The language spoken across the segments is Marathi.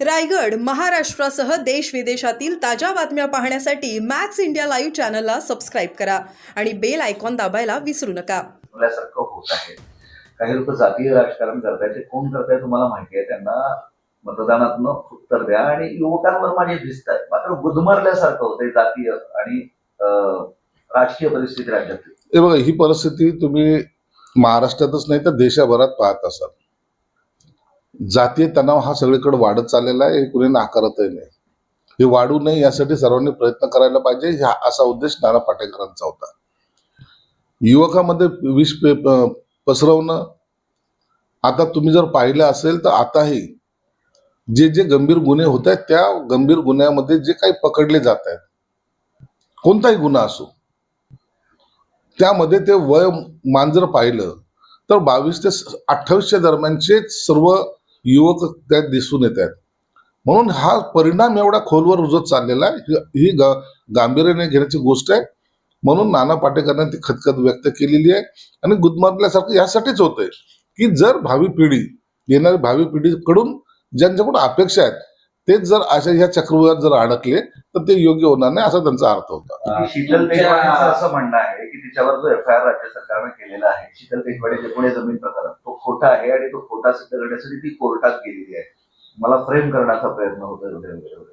रायगड महाराष्ट्रासह देश विदेशातील ताज्या बातम्या पाहण्यासाठी मॅक्स इंडिया लाईव्ह चॅनलला सबस्क्राईब करा आणि बेल आयकॉन दाबायला विसरू नका. होत आहे. काही लोक जातीय राजकारण करतायत ते कोण करताय तुम्हाला माहिती आहे त्यांना मतदानातनं उत्तर द्या आणि युवकांवर माझे दिसत आहे. मात्र गुदमरल्यासारखं होतंय जातीय आणि राजकीय परिस्थिती राज्यातली. हे बघा ही परिस्थिती तुम्ही महाराष्ट्रातच नाही तर देशाभरात पाहत असाल. जातीय तणाव हा सगळीकडे वाढत चाललेला आहे हे कुणी नाकारतही नाही. हे वाढू नये यासाठी सर्वांनी प्रयत्न करायला पाहिजे हा असा उद्देश नाना पाटेकरांचा होता. युवकामध्ये विष पे पसरवणं आता तुम्ही जर पाहिलं असेल तर आताही जे जे गंभीर गुन्हे होत आहेत त्या गंभीर गुन्ह्यामध्ये जे काही पकडले जात आहेत कोणताही गुन्हा असो त्यामध्ये ते वय मान जर पाहिलं तर बावीस ते अठ्ठावीसच्या दरम्यानचे सर्व युवक त्यात दिसून येत आहेत म्हणून हा परिणाम एवढा खोलवर रुजत चाललेला आहे. ही- गा- गांभीर्याने घेण्याची गोष्ट आहे. म्हणून नाना पाटेकरांनी ती खतखत व्यक्त केलेली आहे. आणि गुदमरल्यासारखं यासाठीच होतंय की जर भावी पिढी येणारी भावी पिढीकडून ज्यांच्याकडून अपेक्षा आहेत तेच जर अशा ह्या चक्रव्यूहात जर अडकले तर ते योग्य होणार नाही असा त्यांचा अर्थ होता. असं म्हणणं आहे की तिच्यावर जो एफ आय आर राज्य सरकारनं केलेला आहे शीतल तेजवाडेचे पुणे जमीन प्रकरण तो खोटा आहे आणि तो खोटा सिद्ध करण्यासाठी ती कोर्टात गेलेली आहे. मला फ्रेम करण्याचा प्रयत्न होतो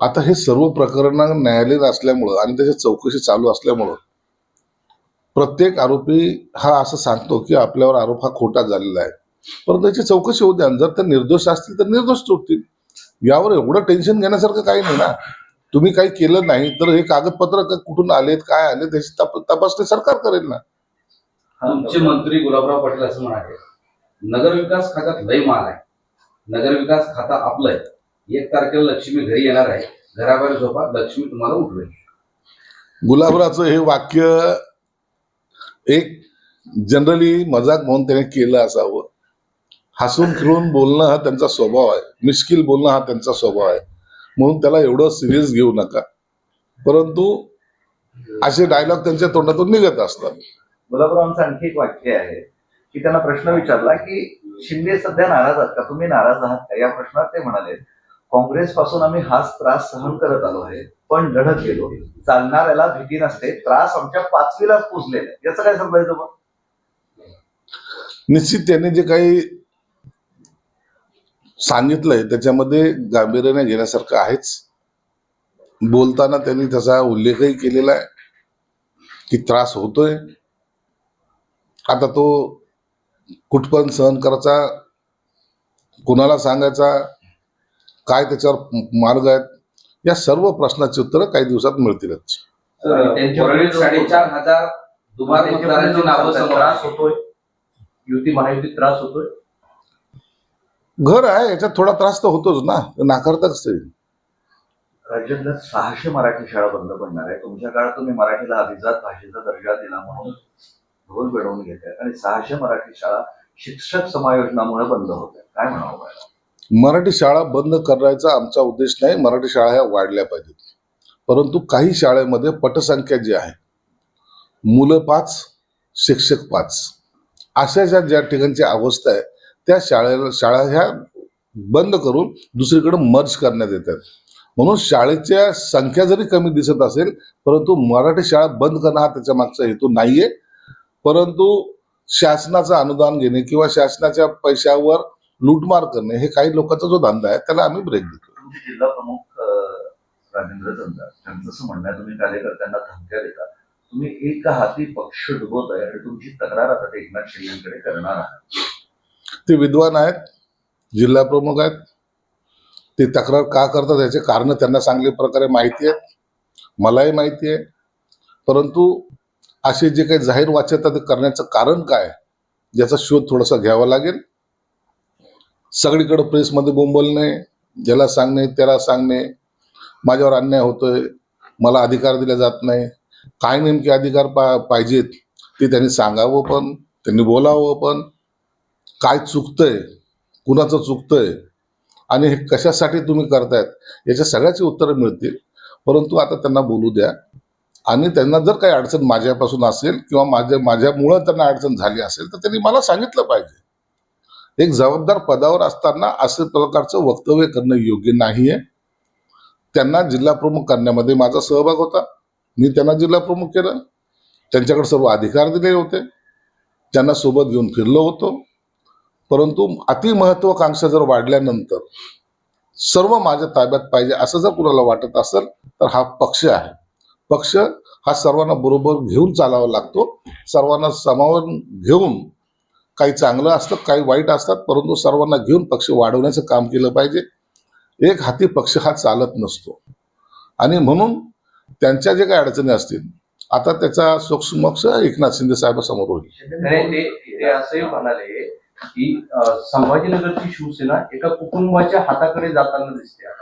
आता हे सर्व प्रकरण न्यायालयीन असल्यामुळं आणि त्याची चौकशी चालू असल्यामुळं प्रत्येक आरोपी हा असं सांगतो की आपल्यावर आरोप हा खोटा झालेला आहे. परंतु त्याची चौकशी होऊ द्या आणि जर ते निर्दोष असतील तर निर्दोष सुटतील यावर एवढं टेन्शन घेण्यासारखं काही नाही ना. तुम्ही काही केलं नाही तर हे कागदपत्र कुठून आलेत काय आले त्याची तप- तपासणी सरकार करेल ना. मंत्री गुलाबराव पाटील असं म्हणाले. नगरविकास खात्यात लय माल आहे. नगरविकास खाता आपलं आहे एक तारखेला लक्ष्मी घरी येणार आहे. घराबाहेर झोपा लक्ष्मी तुम्हाला उठवेल. गुलाबराचं हे वाक्य एक जनरली मजाक म्हणून त्याने केलं असावं. हसून खेळून बोलणं हा त्यांचा स्वभाव आहे. मिश्किल बोलणं हा त्यांचा स्वभाव आहे. म्हणून त्याला एवढं सिरियस घेऊ नका. परंतु असे डायलॉग त्यांच्या तोंडातून निघत असतात. गुलाबरावांचं आणखी एक वाक्य आहे की त्यांना प्रश्न विचारला की शिंदे सध्या नाराज आहात का? तुम्ही नाराज आहात का? या प्रश्नात ते म्हणाले काँग्रेस पासून आम्ही हाच त्रास सहन करत आलो आहे पण लढत गेलो चालणाऱ्याला भीती नसते त्रास आमच्या पाचवीलाच पोचलेला याचं काय समजायचं मग? निश्चित त्यांनी जे काही सांगितलंय त्याच्यामध्ये गांभीर्याने घेण्यासारखं आहेच. बोलताना त्यांनी त्याचा उल्लेखही केलेला आहे की त्रास होतोय. आता तो कुठपण सहन करायचा कुणाला सांगायचा काय त्याच्यावर मार्ग आहेत या सर्व प्रश्नाची उत्तरं काही दिवसात मिळतीलच. साडेचार हजार त्रास. होतोय. युती महायुतीत त्रास होतोय. घर आहे याच्यात थोडा त्रास तर होतोच ना. नाकारताच ते. राज्यातल्या सहाशे मराठी शाळा बंद पडणार आहे तुमच्या काळात तुम्ही मराठीला अभिजात भाषेचा दर्जा दिला म्हणून ढोल मिळवून घेत आणि सहाशे मराठी शाळा शिक्षक समायोजनामुळे बंद होत काय म्हणावं? मराठी शाळा बंद करायचा आमचा उद्देश नाही. मराठी शाळा ह्या वाढल्या पाहिजेत. परंतु काही शाळेमध्ये पटसंख्या जी आहे मुलं पाच शिक्षक पाच. अशा ज्या ज्या ठिकाणची अवस्था आहे त्या शाळेला शाळा ह्या बंद करून दुसरीकडे मर्ज करण्यात येतात. म्हणून शाळेच्या संख्या जरी कमी दिसत असेल परंतु मराठी शाळा बंद करणं हा त्याच्या मागचा हेतू नाहीये. परंतु शासनाचं अनुदान घेणे किंवा शासनाच्या पैशावर लूटमार करणे हे काही लोकांचा जो धंदा आहे त्याला आम्ही ब्रेक देतो. जिल्हा प्रमुख राजेंद्र चंद्र त्यांचं असं म्हणणं आहे तुम्ही कार्यकर्त्यांना धमक्या देता. तुम्ही एक हाती पक्ष डुबवत आहे आणि तुमची तक्रार आता ते एकनाथ शिंदेकडे करणार आहात. ते विद्वान आहेत जिल्हा प्रमुख आहेत. ते तक्रार का करतात याचे कारण त्यांना चांगल्या प्रकारे माहिती आहेत. मलाही माहिती आहे. परंतु असे जे काही जाहीर वाच्यता ते करण्याचं कारण काय? याचा शोध थोडासा घ्यावा लागेल. सगळीकडे प्रेसमध्ये बोंबलणे ज्याला सांगणे त्याला सांगणे. माझ्यावर अन्याय होतोय मला अधिकार दिला जात नाही. काय नेमके अधिकार पा पाहिजेत ते त्यांनी सांगावं पण त्यांनी बोलावं पण. काय चुकतंय कुणाचं चुकतंय आणि हे कशासाठी तुम्ही करतायत याच्या सगळ्याची उत्तरं मिळतील. परंतु आता त्यांना बोलू द्या. आणि त्यांना जर काही अडचण माझ्यापासून असेल किंवा माझ्या माझ्यामुळं त्यांना अडचण झाली असेल तर त्यांनी मला सांगितलं पाहिजे. एक जबाबदार पदावर असताना असं प्रकारचं वक्तव्य करणं योग्य नाही आहे त्यांना जिल्हा प्रमुख करण्यामध्ये माझा सहभाग होता. मी त्यांना जिल्हा प्रमुख केलं. त्यांच्याकडे सर्व अधिकार दिले होते. त्यांना सोबत घेऊन फिरलो होतो. परंतु अतिमहत्वाकांक्षा जर वाढल्यानंतर सर्व माझ्या ताब्यात पाहिजे असं जर कुणाला वाटत असेल तर हा पक्ष आहे. पक्ष हा सर्वांना बरोबर घेऊन चालावा लागतो. सर्वांना समावून घेऊन काही चांगलं असतं काही वाईट असतात परंतु सर्वांना घेऊन पक्ष वाढवण्याचं काम केलं पाहिजे. एक हाती पक्ष हा चालत नसतो. आणि म्हणून त्यांच्या जे काही अडचणी असतील आता त्याचा सोक्षमोक्ष एकनाथ शिंदे साहेबांसमोर होईल. की संभाजीनगरची शिवसेना एका कुटुंबाच्या हाताकडे जाताना दिसते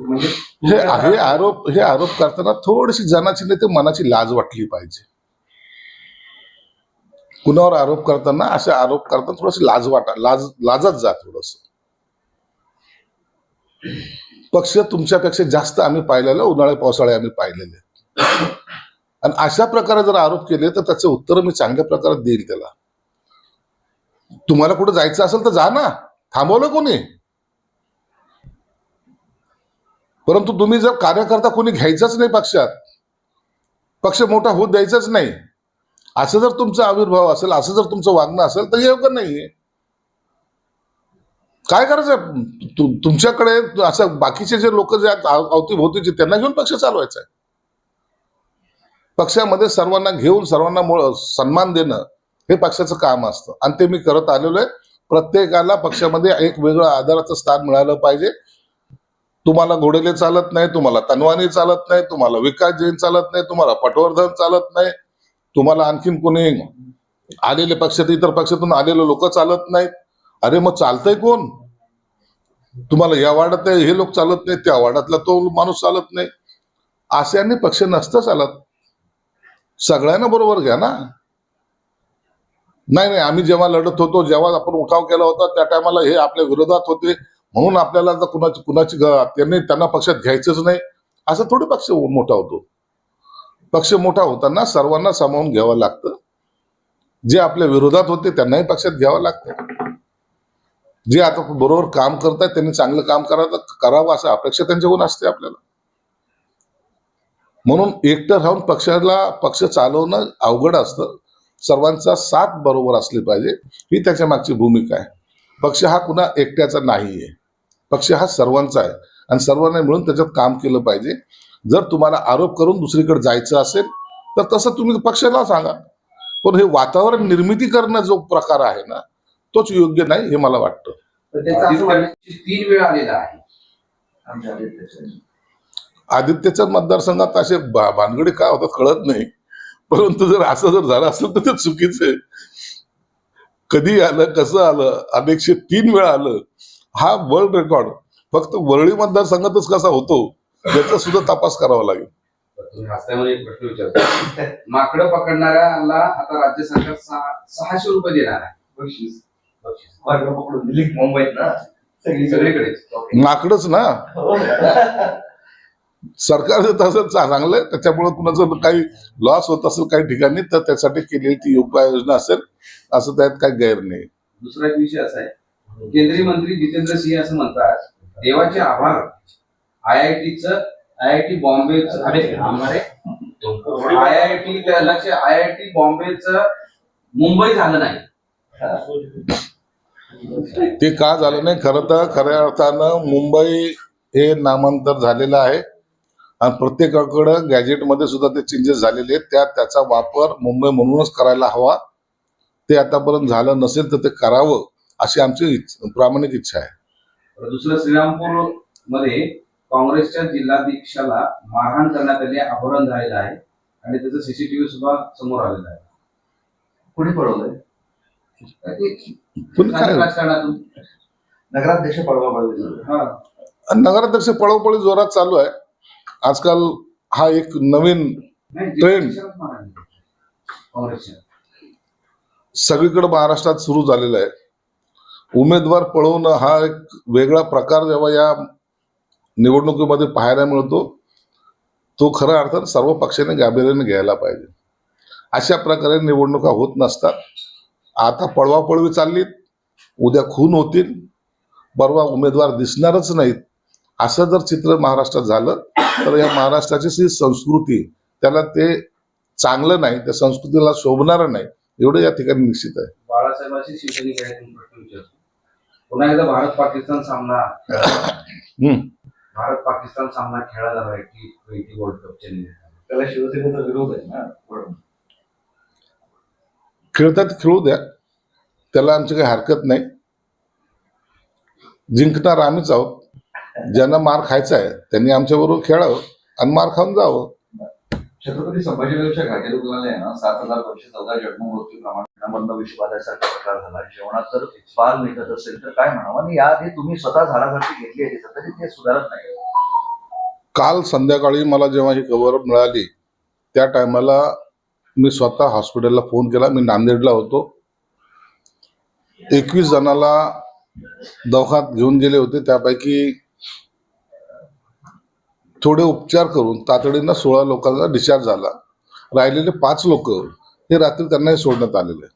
म्हणजे हे हे आरोप हे आरोप करताना थोडीशी जनाची नाही ते मनाची लाज वाटली पाहिजे. कुणावर आरोप करताना असे आरोप करताना थोडीशी लाज वाटा लाज लाजत जा थोडस. पक्ष तुमच्यापेक्षा जास्त आम्ही पाहिलेलं उन्हाळे पावसाळे आम्ही पाहिलेले. आणि अशा प्रकारे जर आरोप केले तर त्याचे उत्तर मी चांगल्या प्रकारे देईल त्याला. तुम्हाला कुठे जायचं असेल तर जा ना. थांबवलं कोणी? परंतु तुम्ही जर कार्यकर्ता कोणी घ्यायचाच नाही पक्षात पक्ष मोठा होत द्यायचाच नाही. असं जर तुमचा आविर्भाव असेल असं जर तुमचं वागणं असेल तर योग्य नाहीये. काय करायचं? तु- तुमच्याकडे असं बाकीचे जे लोक जे अवतीभोवतीचे त्यांना घेऊन पक्ष चालवायचा आहे. पक्षामध्ये सर्वांना घेऊन सर्वांना सन्मान देणं हे पक्षाचं काम असतं. आणि ते मी करत आलेलो आहे. प्रत्येकाला पक्षामध्ये एक वेगळं आधाराचं स्थान मिळालं पाहिजे. तुम्हाला घोडेले चालत नाही तुम्हाला तनवानी चालत नाही तुम्हाला विकास जैन चालत नाही तुम्हाला पटवर्धन चालत नाही. तुम्हाला आणखीन कोणी आलेले पक्षात इतर पक्षातून आलेले लोक चालत नाहीत. अरे मग चालतंय कोण? तुम्हाला या वार्डात आहे, हे लोक चालत नाही त्या वार्डातला तो माणूस चालत नाही. अशाने पक्ष नसतं चालत. सगळ्यांना बरोबर घ्या ना. नाही नाही आम्ही जेव्हा लढत होतो जेव्हा आपण उठाव केला होता त्या टायमाला हे आपल्या विरोधात होते. म्हणून आपल्याला आता कुणाची कुणाची त्यांनी त्यांना पक्षात घ्यायचंच नाही. असं थोडी पक्ष मोठा होतो. पक्ष मोठा होताना सर्वांना सामावून घ्यावं लागतं. जे आपल्या विरोधात होते त्यांनाही पक्षात घ्यावं लागतं. जे आता बरोबर काम करतात त्यांनी चांगलं काम करावं करावं असं अपेक्षा त्यांच्याकडून असते आपल्याला. म्हणून एकटं राहून पक्षाला पक्ष चालवणं अवघड असतं. सर्वांचा साथ बरोबर असली पाहिजे ही त्याच्या मागची भूमिका आहे. पक्ष हा कुणा एकट्याचा नाहीये. पक्ष हा सर्वांचा आहे. आणि सर्वांना मिळून त्याच्यात काम केलं पाहिजे. जर तुम्हाला आरोप करून दुसरीकडे जायचं असेल तर तसं तुम्ही पक्षाला सांगा. पण हे वातावरण निर्मिती करणं जो प्रकार आहे ना तोच योग्य नाही हे मला वाटतं. तीन वेळा आलेला आहे. आदित्यच्या मतदारसंघात असे भानगडी काय होतात कळत नाही. परंतु जर असं जर झालं असेल तर ते चुकीचं आहे. कधी आलं कसं आलं अनेकशे तीन वेळा आलं हा वर्ल्ड रेकॉर्ड फक्त वरळी मतदारसंघातच कसा होतो याचा सुद्धा तपास करावा लागेल. तुम्ही हसल्यामुळे एक प्रश्न विचारतो. माकडं पकडणाऱ्याला आता राज्य सरकार सहा- सहाशे रुपये देणार आहे. मुंबईत ना. सगळी सगळीकडेच. नाकडच ना. हो. सरकार देत असेल चांगलं आहे. त्याच्यामुळे कुणाचं काही लॉस होत असेल काही ठिकाणी तर त्यासाठी केलेली ती उपाययोजना असेल असं त्यात काही गैर नाही. दुसरा एक विषय असा आहे. केंद्रीय मंत्री जितेंद्र सिंह असं म्हणतात देवाचे आभार. आय आय टीचं आय आय टी बॉम्बेचं आय आय टी लक्ष आय आय टी बॉम्बेचं मुंबई झालं नाही. ते का झालं नाही? खरं तर खऱ्या अर्थानं मुंबई हे नामांतर झालेलं आहे. आणि प्रत्येकाकडं गॅजेटमध्ये सुद्धा ते चेंजेस झालेले आहेत. त्या त्याचा वापर मुंबई म्हणूनच करायला हवा. ते आतापर्यंत झालं नसेल तर ते करावं अशी आमची इच्छ- प्रामाणिक इच्छा आहे. दुसरं श्रीरामपूरमध्ये काँग्रेसच्या जिल्हाध्यक्षाला मारहाण करण्यात आली अपहरण झालेलं आहे आणि त्याचं सीसीटीव्ही सुद्धा समोर आलेलं आहे. कुठे पळवलंय नगराध्यक्ष पळवा हा. नगराध्यक्ष पळवपळी जोरात चालू आहे. आजकाल हा एक नवीन ट्रेंड. सगळीकडे महाराष्ट्रात सुरू झालेला आहे. उमेदवार पळवणं हा एक वेगळा प्रकार जेव्हा या निवडणुकीमध्ये पाहायला मिळतो तो खऱ्या अर्थात सर्व पक्षाने गांभीर्याने घ्यायला पाहिजे. अशा प्रकारे निवडणुका होत नसतात. आता पळवापळवी चाललीत उद्या खून होतील. परवा उमेदवार दिसणारच नाहीत. असं जर चित्र महाराष्ट्रात झालं तर या महाराष्ट्राची जी संस्कृती त्याला ते चांगलं नाही त्या संस्कृतीला शोभणारं नाही एवढं या ठिकाणी निश्चित आहे. बाळासाहेबांशी शिवसैनिक पुन्हा एकदा भारत पाकिस्तान सामना. भारत पाकिस्तान सामना खेळला जाणार आहे टी ट्वेंटी वर्ल्ड कपच्या निमित्तानं त्याला शिवसेनेचा विरोध आहे ना म्हणून. खेळतात खेळू द्या. त्याला आमची काही हरकत नाही. जिंकणार आम्हीच आहोत. ज्यांना मार खायचा आहे त्यांनी आमच्याबरोबर खेळावं आणि मार खाऊन जावं. छत्रपती संभाजीनगरच्या घाटी रुग्णालय आहे ना सात हजार दोनशे चौदा जन्म मृत्यू विषबाधासारखा प्रकार झाला. जेवणात जर पाल निघत असेल तर काय म्हणावं? आणि याआधी तुम्ही स्वतः झाडासाठी घेतली आहे तरी ते सुधारत नाही. काल संध्याकाळी मला जेव्हा ही खबर मिळाली त्या टायमाला मी स्वतः हॉस्पिटलला फोन केला. मी नांदेडला होतो. एकवीस जणाला दवाखान्यात घेऊन गेले होते. त्यापैकी थोडे उपचार करून तातडीनं सोळा लोकांचा डिस्चार्ज झाला. राहिलेले पाच लोक हे रात्री त्यांनाही सोडण्यात आलेले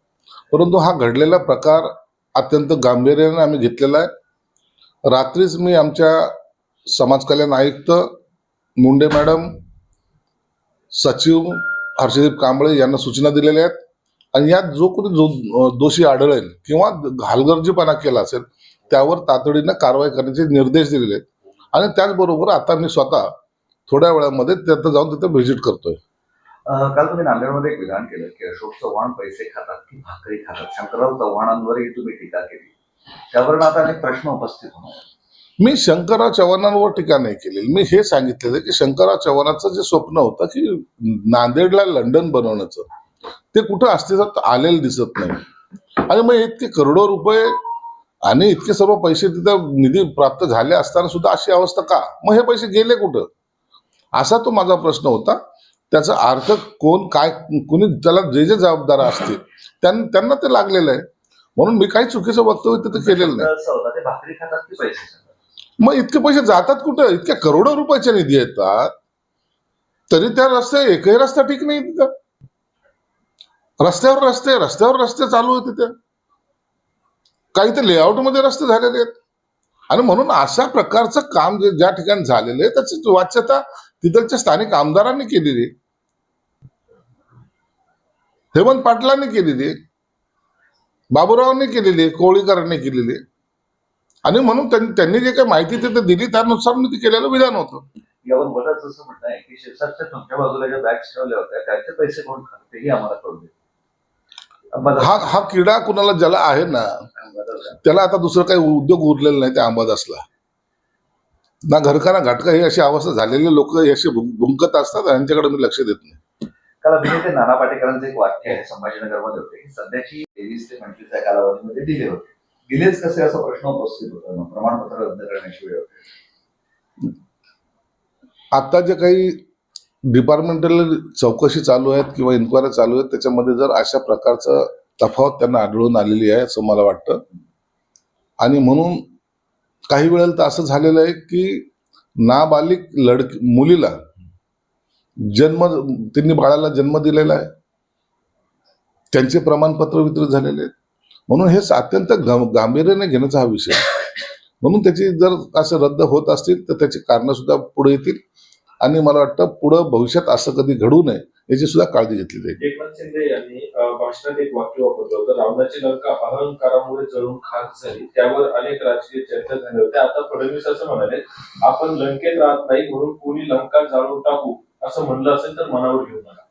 परंतु हा घडलेला प्रकार अत्यंत गांभीर्याने आम्ही घेतलेला आहे. रात्रीच मी आमच्या समाज कल्याण आयुक्त मुंडे मॅडम सचिव हर्षदीप कांबळे यांना सूचना दिलेल्या आहेत. आणि यात जो कोणी जो दोषी आढळेल किंवा हलगर्जीपणा केला असेल त्यावर तातडीनं कारवाई करण्याचे निर्देश दिलेले आहेत. आणि त्याचबरोबर आता मी स्वतः थोड्या वेळामध्ये तिथं जाऊन तिथं व्हिजिट करतोय. काल तुम्ही नांदेडमध्ये एक विधान केलं की अशोक चव्हाण पैसे खातात की भाकरी खातात. शंकरराव चव्हाणांवरही तुम्ही टीका केली. त्यावरून आता अनेक प्रश्न उपस्थित होणार मी शंकरराव चव्हाणांवर टीका नाही केलेली मी हे सांगितलेलं की शंकरराव चव्हाणाचं जे स्वप्न होतं की नांदेडला लंडन बनवण्याचं ते कुठं अस्तित्वात आलेलं दिसत नाही. आणि मग इतके करोडो रुपये आणि इतके सर्व पैसे तिथं निधी प्राप्त झाले असताना सुद्धा अशी अवस्था का? मग हे पैसे गेले कुठं? असा तो माझा प्रश्न होता. त्याचा अर्थ कोण काय कुणी त्याला जे जे जबाबदार असतील त्यां- त्यांना ते लागलेलं आहे. म्हणून मी काही चुकीचं वक्तव्य तिथं केलेलं नाही. होतं मग इतके पैसे जातात कुठं? इतक्या करोडो रुपयाचे निधी येतात. तरी त्या रस्ते एकही रस्ता ठीक नाही तिथं. रस्त्यावर रस्ते रस्त्यावर रस्ते चालू आहेत तिथे काही तर लेआउटमध्ये रस्ते झालेले आहेत. आणि म्हणून अशा प्रकारचं काम जे ज्या ठिकाणी झालेलं आहे त्याची वाच्यता तिथलच्या स्थानिक आमदारांनी केलेली हेमंत पाटलांनी केलेली आहे. बाबूरावांनी केलेली कोळीकरांनी केलेली आणि म्हणून त्यांनी त्यांनी जे काही माहिती तिथे दिली त्यानुसार मी ते केलेलं विधान होतं. यावर बरंच असं म्हणणं आहे की शिरसाटच्या तुमच्या बाजूला ज्या बॅग्स ठेवल्या होत्या त्याचे पैसे कोण खाते तेही आम्हाला कळू दे हा हा किडा कुणाला ज्याला आहे ना. त्याला आता दुसरं काही उद्योग उरलेला नाही त्या अंबादासला. ना घरका ना घटका ही अशी अवस्था झालेले लोक असे भुं- भुंकत असतात यांच्याकडे मी लक्ष देत नाही. काल अभिनेते नाना पाटेकरांचं एक वाक्य आहे संभाजीनगरमध्ये होते. की सध्याची तेवीस ते पंचवीस या कालावधीमध्ये दिले होते. दिलेच कसे असा प्रश्न उपस्थित होता प्रमाणपत्र रद्द करण्याची वेळ आता जे काही डिपार्टमेंटल चौकशी चालू आहेत किंवा इन्क्वायरी चालू आहेत त्याच्यामध्ये जर अशा प्रकारचं तफावत त्यांना आढळून आलेली आहे असं मला वाटतं. आणि म्हणून काही वेळेला तर असं झालेलं आहे की नाबालिक लडकी मुलीला जन्म त्यांनी बाळाला जन्म दिलेला आहे. त्यांचे प्रमाणपत्र वितरित झालेले आहेत. म्हणून हे अत्यंत गांभीर्याने घेण्याचा हा विषय म्हणून त्याची जर असं रद्द होत असतील तर त्याची कारणं सुद्धा पुढे येतील. आणि मला वाटतं पुढं भविष्यात असं कधी घडू नये याची सुद्धा काळजी घेतली जाईल. एकनाथ शिंदे यांनी भाषणात एक वाक्य वापरलं होतं रावणाची लंका अहंकारामुळे जळून खाक झाली त्यावर अनेक राजकीय चर्चा झाल्या होत्या आता फडणवीस असं म्हणाले आपण लंकेत राहत नाही म्हणून कोणी लंका जाळून टाकू असं म्हणलं असेल तर मनावर घेऊ नका.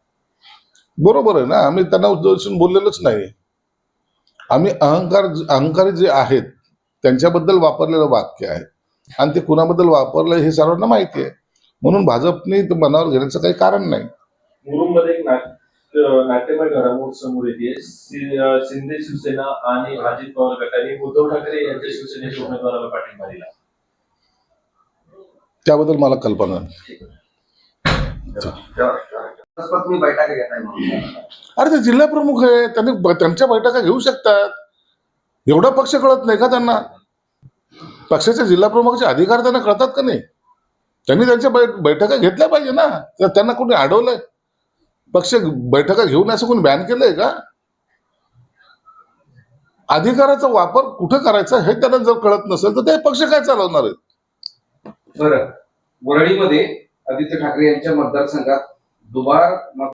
बरोबर आहे ना? आम्ही त्यांना उद्देशून बोललेलोच नाही आम्ही अहंकार अहंकारी जे आहेत त्यांच्याबद्दल वापरलेलं वाक्य आहे. आणि ते कुणाबद्दल वापरलं हे सर्वांना माहिती आहे. म्हणून भाजपने ते मनावर घेण्याचं काही कारण नाही. मुरुममध्ये एक नाट्यमय घडामोड समोर येते शिंदे शिवसेना आणि अजित पवार गटाने उद्धव ठाकरे यांच्या शिवसेनेच्या उमेदवाराला पाठिंबा दिला. त्याबद्दल मला कल्पना अरे ते जिल्हा प्रमुख आहे. त्यांनी त्यांच्या बैठका घेऊ शकतात. एवढा पक्ष कळत नाही का त्यांना? पक्षाच्या जिल्हा प्रमुखाचे अधिकार त्यांना कळतात का नाही? त्यांनी त्यांच्या बैठका घेतल्या पाहिजे ना. तर त्यांना कोणी अडवलंय? पक्ष बैठका घेऊन असं कोणी बॅन केलंय का? अधिकाराचा वापर कुठं करायचा हे त्यांना जर कळत नसेल तर ते पक्ष काय चालवणार आहेत? बरं. वरळीमध्ये आदित्य ठाकरे यांच्या मतदारसंघात दुबार